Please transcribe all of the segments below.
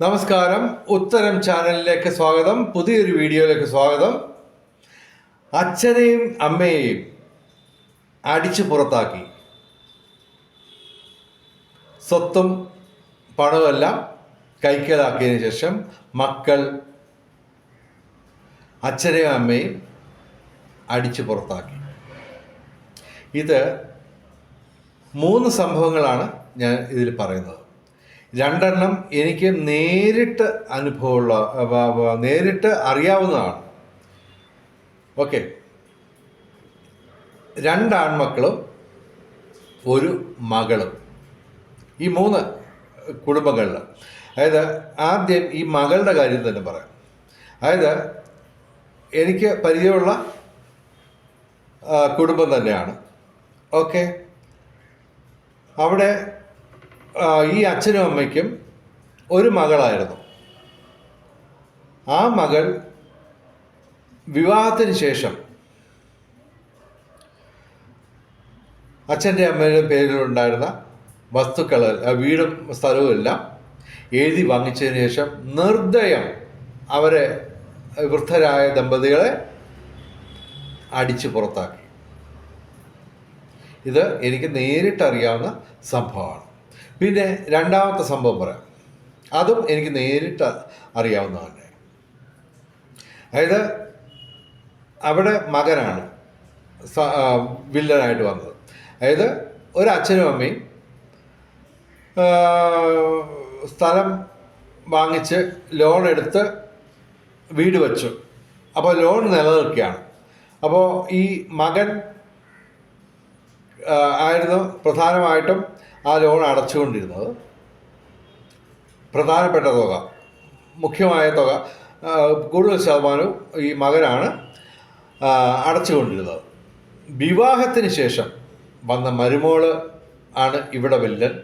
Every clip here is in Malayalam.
നമസ്കാരം. ഉത്തരം ചാനലിലേക്ക് സ്വാഗതം. പുതിയൊരു വീഡിയോയിലേക്ക് സ്വാഗതം. അച്ഛനെയും അമ്മയെയും അടിച്ചു പുറത്താക്കി. സ്വത്തും പണവുമെല്ലാം കൈക്കലാക്കിയതിനു ശേഷം മക്കൾ അച്ഛനെയും അമ്മയും അടിച്ചു പുറത്താക്കി. ഇത് മൂന്ന് സംഭവങ്ങളാണ് ഞാൻ ഇതിൽ പറയുന്നത്. രണ്ടെണ്ണം എനിക്ക് നേരിട്ട് അനുഭവമുള്ള നേരിട്ട് അറിയാവുന്നതാണ്. ഓക്കെ രണ്ടാൺമക്കളും ഒരു മകളും. ഈ മൂന്ന് കുടുംബങ്ങളിൽ. അതായത് ആദ്യം ഈ മകളുടെ കാര്യം തന്നെ പറയാം. അതായത് എനിക്ക് പരിചയമുള്ള കുടുംബം തന്നെയാണ്. ഓക്കെ അവിടെ ഈ അച്ഛനും അമ്മയ്ക്കും ഒരു മകളായിരുന്നു. ആ മകൾ വിവാഹത്തിന് ശേഷം അച്ഛന്റെ അമ്മയുടെ പേരിലുണ്ടായിരുന്ന വസ്തുക്കൾ വീടും സ്ഥലവും എല്ലാം എഴുതി വാങ്ങിച്ചതിന് ശേഷം നിർദ്ദയം അവരെ വൃദ്ധരായ ദമ്പതികളെ അടിച്ചു പുറത്താക്കി. ഇത് എനിക്ക് നേരിട്ടറിയാവുന്ന സംഭവമാണ്. പിന്നെ രണ്ടാമത്തെ സംഭവം പറയാം അതും എനിക്ക് നേരിട്ട് അറിയാവുന്നതാണ് അതായത് അവിടെ മകനാണ് വില്ലനായിട്ട് വന്നത്. അതായത് ഒരു അച്ഛനും അമ്മയും സ്ഥലം വാങ്ങിച്ച് ലോൺ എടുത്ത് വീട് വെച്ചു. അപ്പോൾ ലോൺ നിലനിൽക്കുകയാണ്. അപ്പോൾ ഈ മകൻ ആയിരുന്നു പ്രധാനമായിട്ടും ആ ലോൺ അടച്ചുകൊണ്ടിരുന്നത്. പ്രധാനപ്പെട്ട തുക മുഖ്യമായ തുക കൂടുതൽ ശതമാനവും ഈ മകനാണ് അടച്ചുകൊണ്ടിരുന്നത്. വിവാഹത്തിന് ശേഷം വന്ന മരുമോൾ ആണ് ഇവിടെ വില്ലൻ.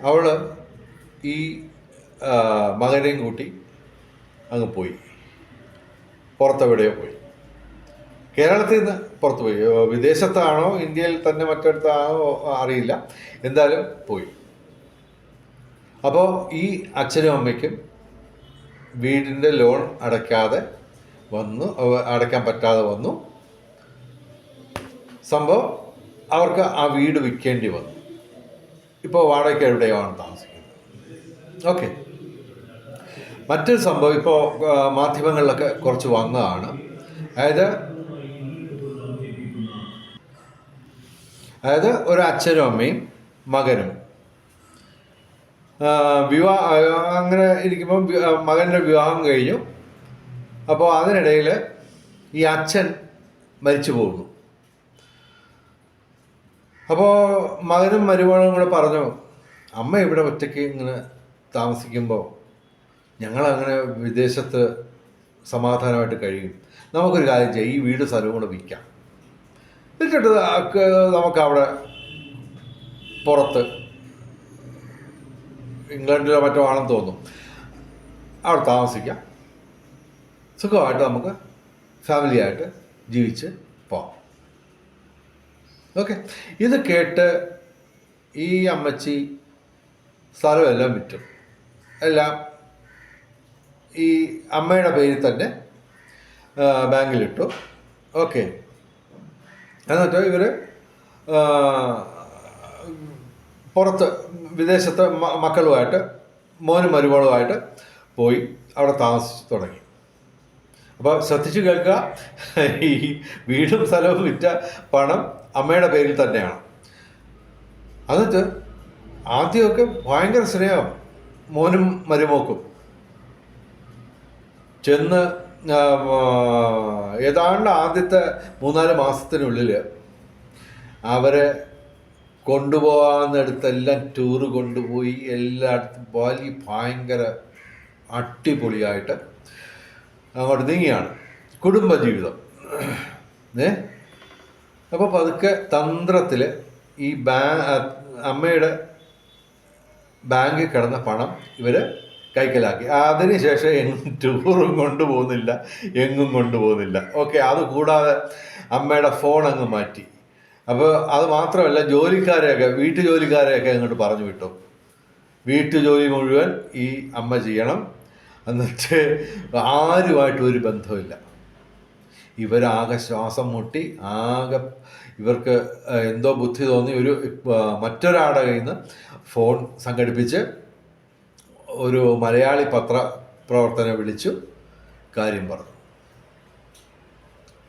അവൾ ഈ മകനെയും കൂട്ടി അങ്ങ് പോയി. പുറത്തെവിടെയോ പോയി. കേരളത്തിൽ നിന്ന് പുറത്തു പോയി. വിദേശത്താണോ ഇന്ത്യയിൽ തന്നെ മറ്റടുത്താണോ അറിയില്ല. എന്തായാലും പോയി. അപ്പോൾ ഈ അച്ഛനും അമ്മയ്ക്കും വീടിന്റെ ലോൺ അടയ്ക്കാതെ വന്നു അടയ്ക്കാൻ പറ്റാതെ വന്നു. സംഭവം അവർക്ക് ആ വീട് വിൽക്കേണ്ടി വന്നു. ഇപ്പോൾ വാടകയ്ക്ക് എവിടെയാണ് താമസിക്കുന്നത്? ഓക്കെ. മറ്റൊരു സംഭവം ഇപ്പോൾ മാധ്യമങ്ങളിലൊക്കെ കുറച്ച് വന്നതാണ്. അതായത് അതായത് ഒരു അച്ഛനും അമ്മയും മകനും. വിവാഹ അങ്ങനെ ഇരിക്കുമ്പോൾ മകന്റെ വിവാഹം കഴിഞ്ഞു. അപ്പോൾ അതിനിടയിൽ ഈ അച്ഛൻ മരിച്ചു പോകുന്നു. അപ്പോൾ മകനും മരുമകളും കൂടെ പറഞ്ഞു അമ്മ ഇവിടെ ഒറ്റയ്ക്ക് ഇങ്ങനെ താമസിക്കുമ്പോൾ ഞങ്ങളങ്ങനെ വിദേശത്ത് സമാധാനമായിട്ട് കഴിയും. നമുക്കൊരു കാര്യം ചെയ്യാം. ഈ വീട് സ്ഥലവും കൂടെ വിൽക്കാം. എന്നിട്ട് നമുക്കവിടെ പുറത്ത് ഇംഗ്ലണ്ടിലോ മറ്റോ ആണെന്ന് തോന്നും അവിടെ താമസിക്കാം. സുഖമായിട്ട് നമുക്ക് ഫാമിലിയായിട്ട് ജീവിച്ച് പോവാം. ഓക്കെ ഇത് കേട്ട് ഈ അമ്മച്ചി സ്ഥലമെല്ലാം വിറ്റു. എല്ലാം ഈ അമ്മയുടെ പേരിൽ തന്നെ ബാങ്കിലിട്ടു. ഓക്കെ എന്നിട്ട് ഇവർ പുറത്ത് വിദേശത്ത് മക്കളുമായിട്ട് മോനും മരുമകളുമായിട്ട് പോയി അവിടെ താമസിച്ച് തുടങ്ങി. അപ്പോൾ ശ്രദ്ധിച്ചു കേൾക്കുക ഈ വീടും സ്ഥലവും വിറ്റ പണം അമ്മയുടെ പേരിൽ തന്നെയാണ്. എന്നിട്ട് ആദ്യമൊക്കെ ഭയങ്കര സ്നേഹം മോനും മരുമോക്കും. ചെന്ന് ഏതാണ്ട് ആദ്യത്തെ മൂന്നാൽ മാസത്തിനുള്ളിൽ അവരെ കൊണ്ടുപോകാവുന്നിടത്തെല്ലാം ടൂറ് കൊണ്ടുപോയി എല്ലായിടത്തും വലിയ ഭയങ്കര അടിപൊളിയായിട്ട് അങ്ങോട്ട് നീങ്ങിയാണ് കുടുംബജീവിതം. ഏ? അപ്പോൾ പതുക്കെ തന്ത്രത്തിൽ ഈ ബാ അമ്മയുടെ ബാങ്കിൽ കിടന്ന പണം ഇവർ കൈക്കലാക്കി. അതിനുശേഷം എങ്ങും ടൂറും കൊണ്ടുപോകുന്നില്ല എങ്ങും കൊണ്ടുപോകുന്നില്ല. ഓക്കെ അത് കൂടാതെ അമ്മയുടെ ഫോൺ അങ്ങ് മാറ്റി. അപ്പോൾ അത് മാത്രമല്ല ജോലിക്കാരെയൊക്കെ വീട്ടു ജോലിക്കാരെയൊക്കെ അങ്ങോട്ട് പറഞ്ഞു വിട്ടു. വീട്ടു ജോലി മുഴുവൻ ഈ അമ്മ ചെയ്യണം. എന്നിട്ട് ആരുമായിട്ടും ഒരു ബന്ധമില്ല ഇവരാകെ ശ്വാസം മുട്ടി ആകെ ഇവർക്ക് എന്തോ ബുദ്ധി തോന്നി ഒരു മറ്റൊരാളുടെ കയ്യിൽ നിന്ന് ഫോൺ സംഘടിപ്പിച്ച് ഒരു മലയാളി പത്ര പ്രവർത്തനം വിളിച്ചു കാര്യം പറഞ്ഞു.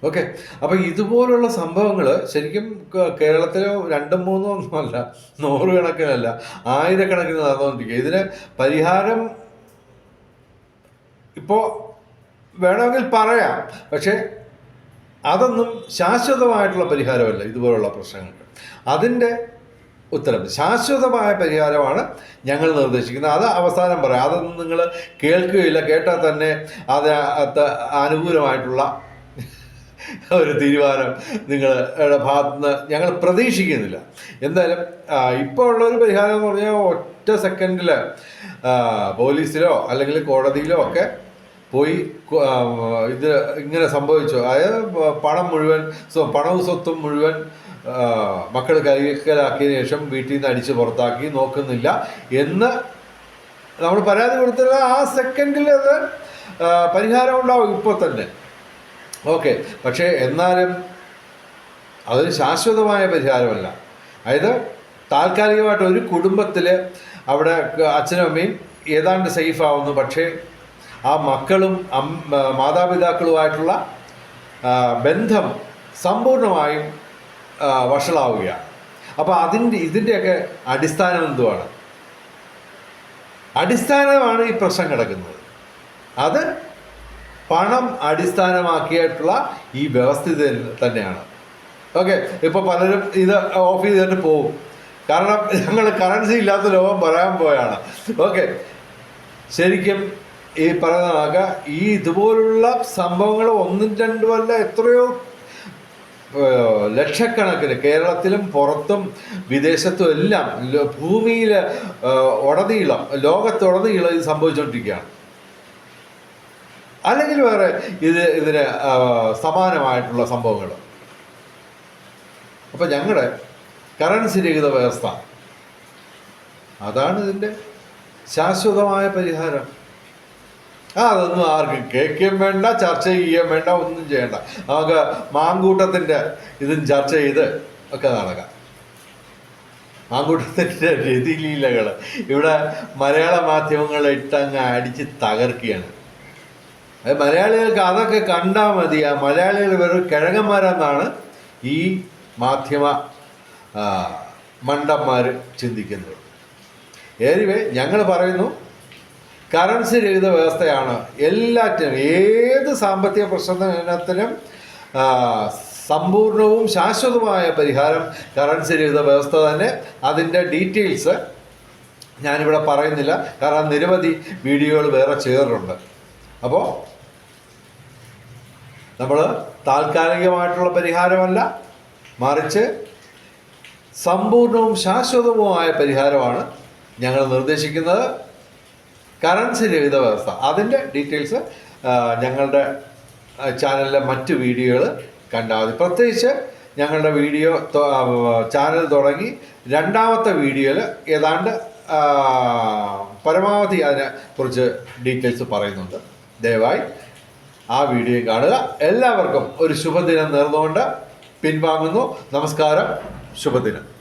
ഓക്കെ. അപ്പം ഇതുപോലുള്ള സംഭവങ്ങൾ ശരിക്കും കേരളത്തിലോ രണ്ടും മൂന്നും ഒന്നുമല്ല നൂറുകണക്കിനല്ല ആയിരക്കണക്കിന് നടന്നുകൊണ്ടിരിക്കുക ഇതിന് പരിഹാരം ഇപ്പോൾ വേണമെങ്കിൽ പറയാം. പക്ഷേ അതൊന്നും ശാശ്വതമായിട്ടുള്ള പരിഹാരമല്ല ഇതുപോലുള്ള പ്രശ്നങ്ങൾക്ക്. അതിന്റെ ഉത്തരം ശാശ്വതമായ പരിഹാരമാണ് ഞങ്ങൾ നിർദ്ദേശിക്കുന്നത്. അത് അവസാനം പറയാം. അതൊന്നും നിങ്ങൾ കേൾക്കുകയില്ല. കേട്ടാൽ തന്നെ അത് അനുകൂലമായിട്ടുള്ള ഒരു തീരുമാനം നിങ്ങൾ ഭാഗത്തുനിന്ന് ഞങ്ങൾ പ്രതീക്ഷിക്കുന്നില്ല. എന്തായാലും ഇപ്പോൾ ഉള്ള ഒരു പരിഹാരം എന്ന് പറഞ്ഞാൽ ഒറ്റ സെക്കൻഡിൽ പോലീസിലോ അല്ലെങ്കിൽ കോടതിയിലോ ഒക്കെ പോയി ഇത് ഇങ്ങനെ സംഭവിച്ചു. അതായത് പണം മുഴുവൻ പണവും സ്വത്തും മുഴുവൻ മക്കൾ കൈക്കലാക്കിയ ശേഷം വീട്ടിൽ നിന്ന് അടിച്ച് പുറത്താക്കി നോക്കുന്നില്ല എന്ന് നമ്മൾ പരാതി കൊടുത്തില്ല ആ സെക്കൻഡിൽ അത് പരിഹാരം ഉണ്ടാവും ഇപ്പോൾ തന്നെ. ഓക്കെ പക്ഷേ എന്നാലും അതൊരു ശാശ്വതമായ പരിഹാരമല്ല. അതായത് താൽക്കാലികമായിട്ട് ഒരു കുടുംബത്തിൽ അവിടെ അച്ഛനും അമ്മയും ഏതാണ്ട് സേഫ് ആവുന്നു. പക്ഷേ ആ മക്കളും മാതാപിതാക്കളുമായിട്ടുള്ള ബന്ധം സമ്പൂർണമായും വഷളാവുകയാണ് അപ്പോൾ അതിന്റെ ഇതിന്റെയൊക്കെ അടിസ്ഥാനം എന്തുവാണ്? അടിസ്ഥാനമാണ് ഈ പ്രശ്നം കിടക്കുന്നത്. അത് പണം അടിസ്ഥാനമാക്കിയിട്ടുള്ള ഈ വ്യവസ്ഥിതി തന്നെയാണ്. ഓക്കെ ഇപ്പോൾ പലരും ഇത് ഓഫ് ചെയ്തിട്ട് പോകും കാരണം ഞങ്ങൾ കറൻസി ഇല്ലാത്ത ലോകം പറയാൻ പോയാണ്. ഓക്കെ ശരിക്കും ഈ പറയുന്ന ഈ ഇതുപോലുള്ള സംഭവങ്ങൾ ഒന്നും രണ്ടും അല്ല എത്രയോ ലക്ഷക്കണക്കിന് കേരളത്തിലും പുറത്തും വിദേശത്തും എല്ലാം ഭൂമിയിൽ ഉടനീളം ലോകത്തുടനീളം ഇത് സംഭവിച്ചുകൊണ്ടിരിക്കുകയാണ് അല്ലെങ്കിൽ വേറെ ഇത് ഇതിന് സമാനമായിട്ടുള്ള സംഭവങ്ങൾ. അപ്പം ഞങ്ങളുടെ കറൻസി രഹിത വ്യവസ്ഥ. അതാണ് ഇതിന്റെ ശാശ്വതമായ പരിഹാരം. ആ അതൊന്നും ആർക്കും കേൾക്കുകയും വേണ്ട ചർച്ച ചെയ്യുകയും വേണ്ട ഒന്നും ചെയ്യണ്ട. നമുക്ക് മാങ്കൂട്ടത്തിന്റെ ഇതും ചർച്ച ചെയ്ത് ഒക്കെ നടക്കാം. മാങ്കൂട്ടത്തിന്റെ രതിലീലകൾ ഇവിടെ മലയാള മാധ്യമങ്ങൾ ഇട്ടങ്ങ് അടിച്ച് തകർക്കുകയാണ്. അത് മലയാളികൾക്ക് അതൊക്കെ കണ്ടാൽ മതി. ആ മലയാളികൾ വെറും കിഴങ്ങന്മാരെന്നാണ് ഈ മാധ്യമ മണ്ടന്മാർ ചിന്തിക്കുന്നത്. എനിവേ ഞങ്ങൾ പറയുന്നു കറൻസി രഹിത വ്യവസ്ഥയാണ് എല്ലാറ്റിനും ഏത് സാമ്പത്തിക പ്രശ്നത്തിനും സമ്പൂർണവും ശാശ്വതമായ പരിഹാരം കറൻസി രഹിത വ്യവസ്ഥ തന്നെ. അതിന്റെ ഡീറ്റെയിൽസ് ഞാനിവിടെ പറയുന്നില്ല കാരണം നിരവധി വീഡിയോകൾ വേറെ ചേർന്നുണ്ട് അപ്പോൾ നമ്മൾ താൽക്കാലികമായിട്ടുള്ള പരിഹാരമല്ല മറിച്ച് സമ്പൂർണവും ശാശ്വതവുമായ പരിഹാരമാണ് ഞങ്ങൾ നിർദ്ദേശിക്കുന്നത്. കറൻസി രഹിത വ്യവസ്ഥ. അതിന്റെ ഡീറ്റെയിൽസ് ഞങ്ങളുടെ ചാനലിലെ മറ്റ് വീഡിയോകൾ കണ്ടാൽ മതി. പ്രത്യേകിച്ച് ഞങ്ങളുടെ വീഡിയോ ചാനൽ തുടങ്ങി രണ്ടാമത്തെ വീഡിയോയിൽ ഏതാണ്ട് പരമാവധി അതിനെ കുറിച്ച് ഡീറ്റെയിൽസ് പറയുന്നുണ്ട്. ദയവായി ആ വീഡിയോ കാണുക. എല്ലാവർക്കും ഒരു ശുഭദിനം നേർന്നുകൊണ്ട് പിൻവാങ്ങുന്നു. നമസ്കാരം. ശുഭദിനം.